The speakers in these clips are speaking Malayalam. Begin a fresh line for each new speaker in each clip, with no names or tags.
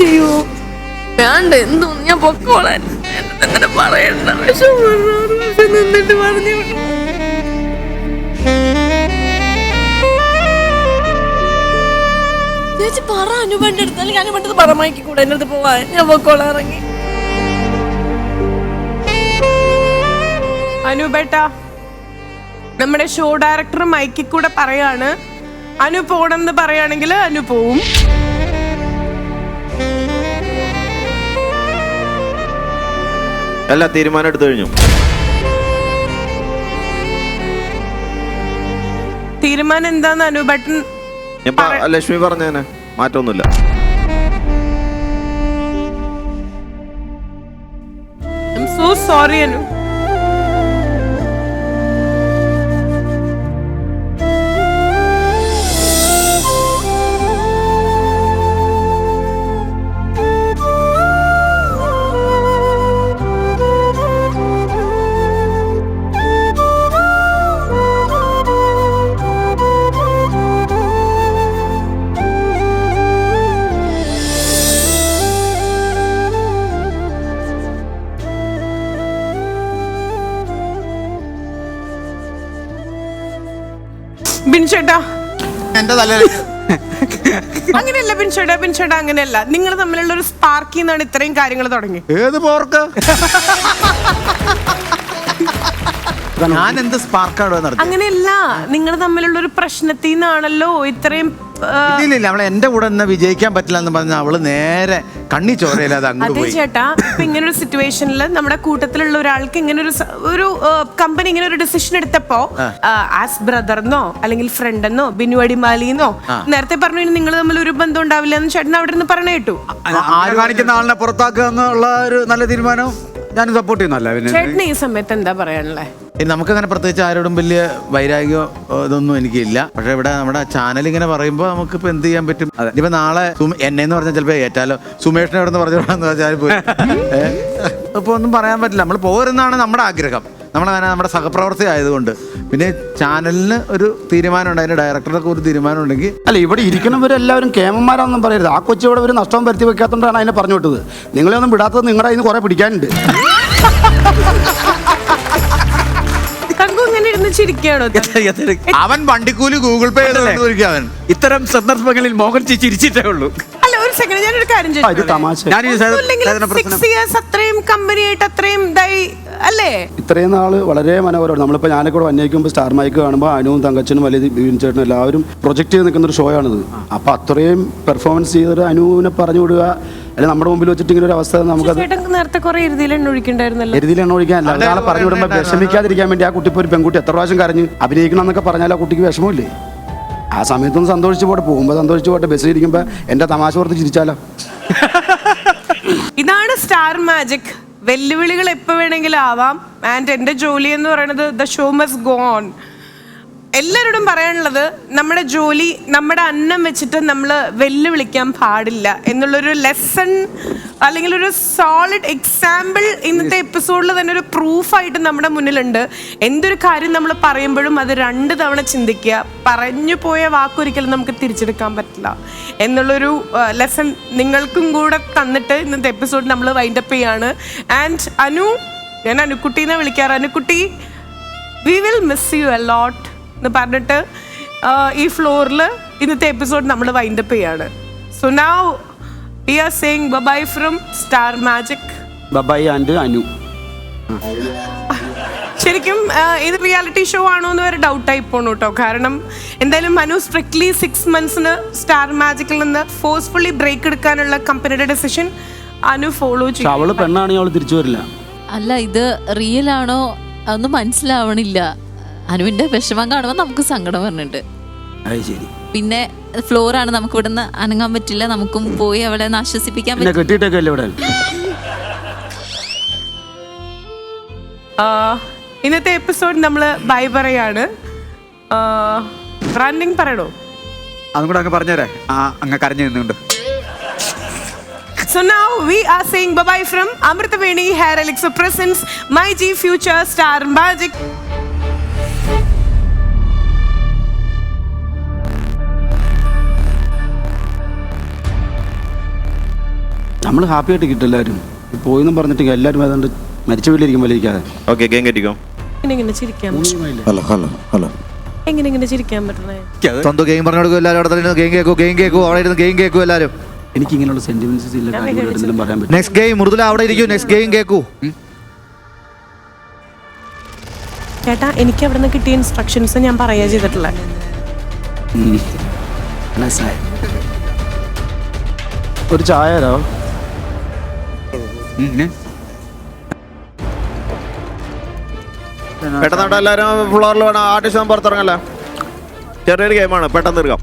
ചെയ്യൂ വേണ്ട എന്തോ ഞാൻ പൊക്കോളാൻ. അങ്ങനെ പറയണ്ട വിഷമം പക്ഷെ നിന്നിട്ട് പറഞ്ഞു. ചേച്ചി പറ അനുപന്റെ അടുത്ത്. അല്ലെങ്കിൽ അനുപന്റെ അടുത്ത് പറമാക്കി കൂടെ എന്റെ അടുത്ത് പോവാൻ. ഞാൻ പൊക്കോളാൻ ഇറങ്ങി.
അനുബേട്ട നമ്മുടെ ഷോ ഡയറക്ടർ മൈക്കിൽ കൂടെ പറയാണ്. അനു പോണെന്ന് പറയുകയാണെങ്കിൽ അനു പോവും.
എല്ലാ തീരുമാനം എടുത്തു കഴിഞ്ഞു.
തീരുമാനം എന്താന്ന് അനുബേട്ടൻ
ഞാൻ പ- ലക്ഷ്മി പറഞ്ഞേനെ. മാറ്റമൊന്നുമില്ല.
So sorry Anu.
എന്റെ തല
അങ്ങനെയല്ല പിൻഷട പിൻഷട അങ്ങനെയല്ല. നിങ്ങൾ തമ്മിലുള്ള ഒരു സ്പാർക്കിൽ നിന്നാണ് ഇത്രയും കാര്യങ്ങൾ തുടങ്ങി.
ഏത് പോർക്ക്? ഞാൻ എന്ത് സ്പാർക്കാണോ നടത്തി
അങ്ങനെയല്ല നിങ്ങൾ തമ്മിലുള്ള ഒരു പ്രശ്നത്തിൽ നിന്നാണല്ലോ ഇത്രയും ആ,
ഇല്ല ഇല്ല അവളെ എന്റെ കൂടെ എന്നാ വിജയിക്കാൻ പറ്റില്ല എന്ന് പറഞ്ഞ അവൾ നേരെ കണ്ണി ചോരയില്ലാതെ അങ്ങോട്ട്
അതെ
പോയി.
ചേട്ടാ ഇപ്പൊ ഇങ്ങനെ ഒരു സിറ്റുവേഷനിൽ നമ്മുടെ കൂട്ടത്തിലുള്ള ഒരാൾക്ക് ഇങ്ങനെ ഒരു സ- ഒരു കമ്പനി ഇങ്ങനെ ഒരു ഡിസിഷൻ എടുത്തപ്പോ ആസ് ബ്രദർന്നോ അല്ലെങ്കിൽ ഫ്രണ്ട് എന്നോ ബിനു അടിമാലിന്നോ നേരത്തെ പറഞ്ഞു നിങ്ങൾ തമ്മിൽ ഒരു ബന്ധം ഉണ്ടാവില്ല എന്ന് ചേട്ടൻ അവിടെ നിന്ന് പറഞ്ഞു കേട്ടു.
ആര് കാണിക്കുന്ന ആളിനെ പുറത്താക്കുക എന്നുള്ള ഒരു നല്ല തീരുമാനം ഞാൻ സപ്പോർട്ട് ചെയ്യുന്നല്ല പിന്നെ.
ചേട്ടന് ഈ സമയത്ത് എന്താ പറയാനുള്ളത്
ഇനി നമുക്കങ്ങനെ പ്രത്യേകിച്ച് ആരോടും വലിയ വൈരാഗ്യമോ ഇതൊന്നും എനിക്കില്ല. പക്ഷെ ഇവിടെ നമ്മുടെ ചാനൽ ഇങ്ങനെ പറയുമ്പോൾ നമുക്ക് ഇപ്പൊ എന്ത് ചെയ്യാൻ പറ്റും? ഇപ്പൊ നാളെ എന്നെ എന്ന് പറഞ്ഞാൽ ചിലപ്പോൾ ഏറ്റാലോ? സുമേഷിനെ എവിടെ നിന്ന് പറഞ്ഞോളാന്ന് വെച്ചാൽ പോയി ഇപ്പൊ ഒന്നും പറയാൻ പറ്റില്ല. നമ്മൾ പോരുന്നതാണ് നമ്മുടെ ആഗ്രഹം. നമ്മളങ്ങനെ നമ്മുടെ സഹപ്രവർത്തി ആയതുകൊണ്ട്. പിന്നെ ചാനലിന് ഒരു തീരുമാനം ഉണ്ട് അതിന്റെ ഡയറക്ടറൊക്കെ ഒരു തീരുമാനം ഉണ്ടെങ്കിൽ
അല്ല ഇവിടെ ഇരിക്കുന്നവരെല്ലാവരും കേമന്മാരാണെന്നും പറയരുത്. ആ കൊച്ചു ഇവിടെ ഒരു നഷ്ടം വരുത്തി വെക്കാത്തോണ്ടാണ് അതിനെ പറഞ്ഞു വിട്ടത്. നിങ്ങളെ ഒന്നും വിടാത്തത് നിങ്ങളുടെ അതിന് കുറെ പിടിക്കാനുണ്ട്.
ചിരിക്കുകയാണോ
അവൻ വണ്ടിക്കൂലി ഗൂഗിൾ പേ അവൻ.
ഇത്തരം സന്ദർഭങ്ങളിൽ മോഹൻജി ചിരിച്ചിട്ടേ ഉള്ളൂ.
അല്ല ഒരു സെക്കൻഡ് ഞാനൊരു കാര്യം അത്രയും കമ്പനിയായിട്ട് അത്രയും ഇതായി അല്ലേ?
ഇത്രയും നാൾ വളരെ മനോഹരമാണ്. നമ്മളിപ്പോ ഞാനൊക്കെ കൂടെ അന്വേഷിക്കുമ്പോൾ സ്റ്റാർ മൈക്ക് കാണുമ്പോൾ അനുവും തങ്കച്ചനും വലിയ ചേട്ടനും എല്ലാവരും പ്രൊജക്ട് ചെയ്ത് നിൽക്കുന്ന ഒരു ഷോ ആണിത്. അപ്പൊ അത്രയും പെർഫോമൻസ് ചെയ്തൊരു അനുവിനെ പറഞ്ഞു വിടുക അല്ലെങ്കിൽ നമ്മുടെ മുമ്പിൽ വെച്ചിട്ട് ഇങ്ങനെ ഒരു അവസ്ഥ
നമുക്ക് നേരത്തെ കുറെ എഴുതിയിൽ എണ്ണ ഒഴിക്കണ്ടായിരുന്നല്ലോ
എരുതിയിൽ എണ്ണ ഒഴിക്കാൻ അല്ല ഒരാളെ പറഞ്ഞു വിടുമ്പോൾ വിഷമിക്കാതിരിക്കാൻ വേണ്ടി ആ കുട്ടി ഇപ്പോൾ ഒരു പെൺകുട്ടി എത്ര പ്രാവശ്യം കരഞ്ഞ് അഭിനയിക്കണം എന്നൊക്കെ പറഞ്ഞാൽ ആ കുട്ടിക്ക് വിഷമമില്ലേ? ആ സമയത്തൊന്ന് സന്തോഷിച്ച് പോട്ടെ പോകുമ്പോൾ സന്തോഷിച്ച് പോട്ടെ ബസ്സിൽ ഇരിക്കുമ്പോൾ എന്റെ തമാശ പുറത്ത് ചിരിച്ചാലോ?
ഇതാണ് സ്റ്റാർ മാജിക്. വെല്ലുവിളികൾ എപ്പോ വേണമെങ്കിലും ആവാം. ആൻഡ് എന്റെ ജോലി എന്ന് പറയുന്നത് the show must go on. എല്ലാവരോടും പറയാനുള്ളത് നമ്മുടെ ജോലി നമ്മുടെ അന്നം വെച്ചിട്ട് നമ്മൾ വെല്ലുവിളിക്കാൻ പാടില്ല എന്നുള്ളൊരു ലെസൺ അല്ലെങ്കിൽ ഒരു സോളിഡ് എക്സാമ്പിൾ ഇന്നത്തെ എപ്പിസോഡിൽ തന്നെ ഒരു പ്രൂഫായിട്ട് നമ്മുടെ മുന്നിലുണ്ട്. എന്തൊരു കാര്യം നമ്മൾ പറയുമ്പോഴും അത് രണ്ട് തവണ ചിന്തിക്കുക പറഞ്ഞു പോയ വാക്കൊരിക്കലും നമുക്ക് തിരിച്ചെടുക്കാൻ പറ്റില്ല എന്നുള്ളൊരു ലെസൺ നിങ്ങൾക്കും കൂടെ തന്നിട്ട് ഇന്നത്തെ എപ്പിസോഡ് നമ്മൾ വൈൻഡപ്പ് ചെയ്യാണ്. ആൻഡ് അനു ഞാൻ അനുക്കുട്ടീനെ വിളിക്കാറ്. Anukutty we will miss you a lot എന്ന് പറഞ്ഞിട്ട് ഈ ഫ്ലോറിൽ ഇന്നത്തെ എപ്പിസോഡ് നമ്മൾ വൈൻഡപ്പ് ചെയ്യാണ്. So now we are saying bye bye from Star Magic
bye bye and Anu
ശരിക്കും ഇത് റിയാലിറ്റി ഷോ ആണോ എന്ന് വരെ ഡൗട്ടായി പോണു കേട്ടോ കാരണം എന്തായാലും മനു സ്ട്രിക്ട്ലി സിക്സ് മന്ത്സിന് സ്റ്റാർ മാജിക്കിൽ നിന്ന് ഫോഴ്സ്ഫുള്ളി ബ്രേക്ക് എടുക്കാനുള്ള കമ്പനിയുടെ ഡെസിഷൻ അനു ഫോളോ ചെയ്യും
അവൾ പെണ്ണാണെങ്കിൽ അവൾ തിരിച്ചു വരില്ല.
അല്ല ഇത് റിയൽ ആണോ? അതൊന്നും മനസ്സിലാവണില്ല. അനുവിന്റെ വിഷമം കാണുമ്പോൾ നമുക്ക് സങ്കടം വരുന്നുണ്ട്.
പിന്നെ ഫ്ലോർ
ആണ് ഫ്ലോറാണ് നമുക്ക് ഇവിടുന്ന് അനങ്ങാൻ പറ്റില്ല. നമുക്കും പോയി അവളെ ആശ്വസിപ്പിക്കാൻ
പിന്നെ
പറ്റില്ല
കെട്ടിയിട്ടൊക്കെ ഇവിടെ?
ആ, ഇന്നത്തെ എപ്പിസോഡ് നമ്മൾ ബൈ പറയാണ്. റണ്ണിങ് പറയണോ
അതും കൂടെ അങ്ങ് പറഞ്ഞുതരേ ആ അങ്ങ് കരഞ്ഞു നിന്നുണ്ട്.
So now we are saying bye bye from Amritaveni Hair Elixir presents My G Future Star Magic.
നമ്മൾ ഹാപ്പി ആയിട്ട് കിട്ടും എല്ലാവരും പോയിന്ന് പറഞ്ഞിട്ട് എല്ലാവരും ഏതാണ്ട് മരിച്ച വീട്ടിലിരിക്കും പോലെ ഇരിക്കാതെ.
ഓക്കെ ഗെയിം കയറ്റിക്കോ
ഇങ്ങനെ ഇങ്ങനെ ചിരിക്കാൻ
ഹലോ ഹലോ ഹലോ.
എങ്ങനെ ഇങ്ങനെ ചിരിക്കാൻ പറ്റണേ?
സ്വന്തം ഗെയിം പറഞ്ഞു കൊടുക്കും എല്ലാവരും അവിടെ തന്നെ ഗെയിം കേൾക്കും ഗെയിം കേൾക്കും അവിടെ ഇരുന്ന് ഗെയിം കേൾക്കും എല്ലാവരും
എനിക്ക് ഇങ്ങനെയുള്ള സെന്റിമെന്റ്സ് ഇല്ല കാര്യങ്ങൾ എന്തെങ്കിലും പറയാൻ പറ്റും
നെക്സ്റ്റ് ഗെയിം മൃദുല അവിടെ ഇരിക്കും നെക്സ്റ്റ് ഗെയിം കേൾക്കൂ.
ചേട്ടാ എനിക്ക് അവിടെ നിന്ന് കിട്ടിയ ഇൻസ്ട്രക്ഷൻസ് ഞാൻ പറയാ ചെയ്തിട്ടുള്ള.
ഒരു ചായ തരാമോ
പെട്ടെന്ന് അവിടെ എല്ലാവരും ഫ്ലോറിൽ വേണം. ആർട്ടിസ്റ്റ് പുറത്തിറങ്ങല്ല ചെറിയൊരു ഗെയിമാണ് പെട്ടെന്ന് തീർക്കാം.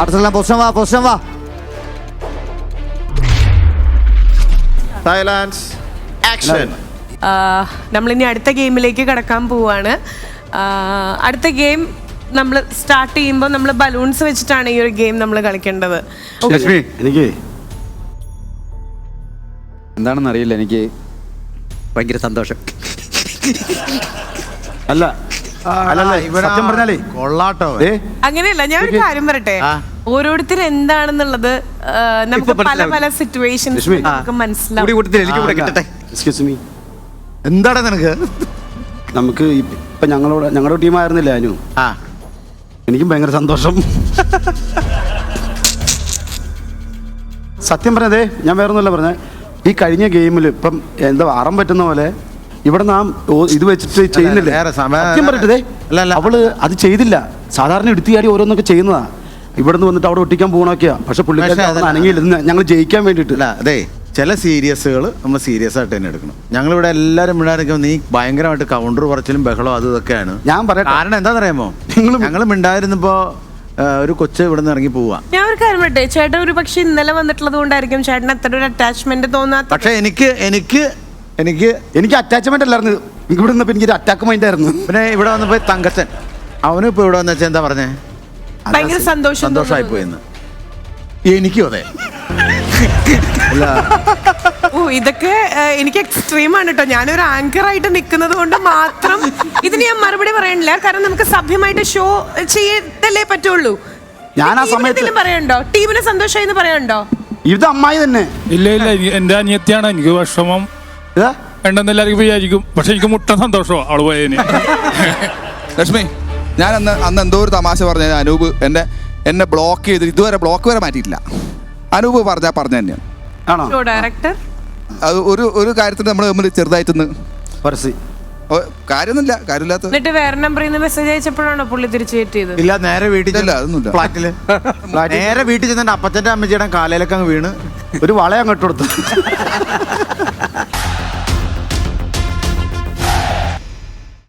ആർട്സെല്ലാം പൊസിഷൻ വാ പൊസിഷൻ വാ.
സൈലൻസ് ആക്ഷൻ
നമ്മളിനി അടുത്ത ഗെയിമിലേക്ക് കടക്കാൻ പോവാണ്. അടുത്ത ഗെയിം നമ്മൾ സ്റ്റാർട്ട് ചെയ്യുമ്പോൾ നമ്മൾ ബലൂൺസ് വെച്ചിട്ടാണ് ഈ ഒരു ഗെയിം നമ്മൾ കളിക്കേണ്ടത്.
എനിക്ക്
എന്താണെന്ന് അറിയില്ല എനിക്ക് ഭയങ്കര സന്തോഷം.
അല്ല സത്യം പറഞ്ഞാലേ
കൊള്ളാട്ടോ
അങ്ങനെയല്ല ഞാൻ ഒരു കാര്യം പറയട്ടെ?
ഓരോരുത്തരും
ഓരോരുത്തർ എന്താണെന്നുള്ളത് നമുക്ക് പല പല സിറ്റുവേഷൻസ് നമുക്ക് മനസ്സിലാവും.
എന്താണ് നിനക്ക്?
നമുക്ക് ഇപ്പ- ഞങ്ങളോട് ഞങ്ങളുടെ ടീമായിരുന്നില്ല അനു?
ആ.
എനിക്കും ഭയങ്കര സന്തോഷം. സത്യം പറഞ്ഞതേ ഞാൻ വേറൊന്നുമല്ല പറഞ്ഞേ. ഈ കഴിഞ്ഞ ഗെയിമിൽ ഇപ്പം എന്താ അറം പറ്റുന്ന പോലെ ഇവിടെ നാം ഇത് വെച്ചിട്ട് ചെയ്യുന്നില്ല? സത്യം
അല്ല, അല്ല.
അവൾ അത് ചെയ്തില്ല. സാധാരണ എടുത്തിയാടി ഓരോന്നൊക്കെ ചെയ്യുന്നതാ. ഇവിടുന്ന് വന്നിട്ട് അവിടെ ഒട്ടിക്കാൻ പോകണൊക്കെയാ പക്ഷെ പുള്ളിക്കാരി അനങ്ങിയില്ല. ഞങ്ങൾ ജയിക്കാൻ വേണ്ടിയിട്ട്.
അല്ല അതെ ചില സീരിയസുകൾ നമ്മൾ സീരിയസ് ആയിട്ട് തന്നെ എടുക്കണം. ഞങ്ങളിവിടെ എല്ലാവരും മിണ്ടായിരിക്കും നീ ഭയങ്കരമായിട്ട് കൗണ്ടർ കുറച്ചിലും ബഹളോ അത് ഇതൊക്കെയാണ്.
ഞാൻ പറയാം
കാരണം എന്താണെന്നറിയാമോ?
നിങ്ങൾ
ഞങ്ങൾ മിണ്ടായിരുന്നപ്പോ ഒരു കൊച്ച് ഇവിടെ നിന്ന് ഇറങ്ങി പോവുക
ഞാൻ ഒരു കാര്യം പറയട്ടെ ചേട്ടൻ ഒരു പക്ഷെ ഇന്നലെ വന്നിട്ടുള്ളത് കൊണ്ടായിരിക്കും ചേട്ടൻ അത്ര ഒരു അറ്റാച്ച്മെന്റ് തോന്നാത്ത
പക്ഷെ എനിക്ക് എനിക്ക് എനിക്ക്
എനിക്ക് അറ്റാച്ച്മെന്റ് അല്ലായിരുന്നു. എനിക്ക് ഇവിടെ നിന്നപ്പോ എനിക്കൊരു അറ്റാക്ക് മൈൻഡ് ആയിരുന്നു.
പിന്നെ ഇവിടെ വന്നപ്പോൾ തങ്കച്ചൻ അവനും ഇപ്പൊ ഇവിടെ വന്ന വെച്ചാൽ എന്താ പറഞ്ഞേ?
ഭയങ്കര സന്തോഷം
സന്തോഷമായി. പോയെന്ന് എനിക്കും അതെ.
ഓ ഇതൊക്കെ എനിക്ക് എക്സ്ട്രീം ആണ് കേട്ടോ ഞാനൊരു ആങ്കർ ആയിട്ട് നിൽക്കുന്നത് കൊണ്ട് മാത്രം ഇതിന് ഞാൻ മറുപടി പറയണില്ല കാരണം നമുക്ക് സഭ്യമായിട്ട് ഷോ ചെയ്തല്ലേ പറ്റുള്ളൂ.
ഞാൻ ആ സമയത്ത്
പറയണ്ടോ? ടീമിന് സന്തോഷമായി എന്ന് പറയണ്ടോ?
ഇത് അമ്മായി തന്നെ.
ഇല്ല ഇല്ല എനി- എന്റെ അനിയത്തിയാണ്. എനിക്ക് വിഷമം.
ഇതാ
ഉണ്ടെന്ന് എല്ലാവർക്കും വിചാരിക്കും. പക്ഷെ എനിക്ക് മുട്ട സന്തോഷമോ അവൾ പോയതിന്
ലക്ഷ്മി ഞാൻ അന്ന് അന്ന് എന്തോ ഒരു തമാശ പറഞ്ഞു അനൂപ് എന്നെ എന്നെ ബ്ലോക്ക് ചെയ്ത് ഇതുവരെ ബ്ലോക്ക് വരെ മാറ്റിയിട്ടില്ല. അനൂപ് പറഞ്ഞാൽ പറഞ്ഞു തന്നെയാണ്.
ആണോ?
ഷോ ഡയറക്ടർ
അത് ഒരു ഒരു കാര്യത്തിന് നമ്മൾ തമ്മിൽ ചെറുതായിട്ടൊന്ന്
പരസി
ഓ, കാര്യമൊന്നുമില്ല കാര്യമില്ലാത്ത
എന്നിട്ട് വേറെ നമ്പറിൽ നിന്ന് മെസ്സേജ് അയച്ചപ്പോഴാണോ പുള്ളി തിരിച്ചു കയറ്റിയത്
ഇല്ല നേരെ വീട്ടിൽ
ഇല്ല,
ചെന്ന്
അതൊന്നുമില്ല.
ഫ്ലാറ്റിൽ നേരെ വീട്ടിൽ ചെന്നിട്ട് അപ്പച്ചന്റെ അമ്മച്ചിയുടെ കാലയിലൊക്കെ അങ്ങ് വീണ്.
ഒരു വള അങ്ങോട്ട് കൊടുത്തു.